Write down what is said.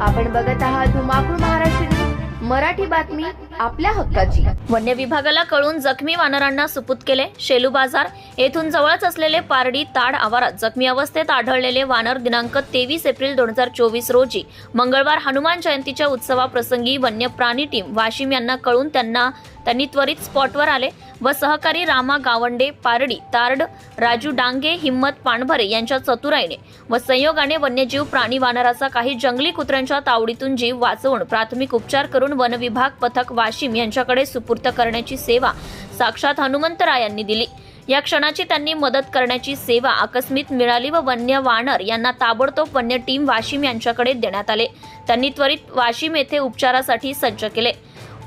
आपण बघत आहात धुमाकूळ महाराष्ट्र मराठी बातमी आपल्या हक्काची. वन्य विभागाला कळून जखमी वानरांना सुपूत केले. शेलू बाजार येथून जवळच असलेले पारडी ताड आवारात जखमी अवस्थेत आढळलेले वानर दिनांक तेवीस एप्रिल दोन हजार चोवीस रोजी मंगळवार हनुमान जयंतीच्या उत्सवाप्रसंगी वन्य प्राणी टीम वाशिम यांना कळून त्यांना त्यांनी त्वरित स्पॉटवर आले व सहकारी रामा गावंडे पारडी तारड राजू डांगे हिम्मत पाणभरे यांच्या चतुराईने व संयोगाने वन्यजीव प्राणी वानराचा काही जंगली कुत्र्यांच्या तावडीतून जीव वाचवून प्राथमिक उपचार करून वन विभाग पथक वाशिम यांच्याकडे सुपूर्त करण्याची सेवा साक्षात हनुमंतरायांनी दिली. या क्षणाची त्यांनी मदत करण्याची सेवा आकस्मित मिळाली व वन्य वानर यांना ताबडतोब वन्य टीम वाशिम यांच्याकडे देण्यात आले. त्यांनी त्वरित वाशिम येथे उपचारासाठी सज्ज केले.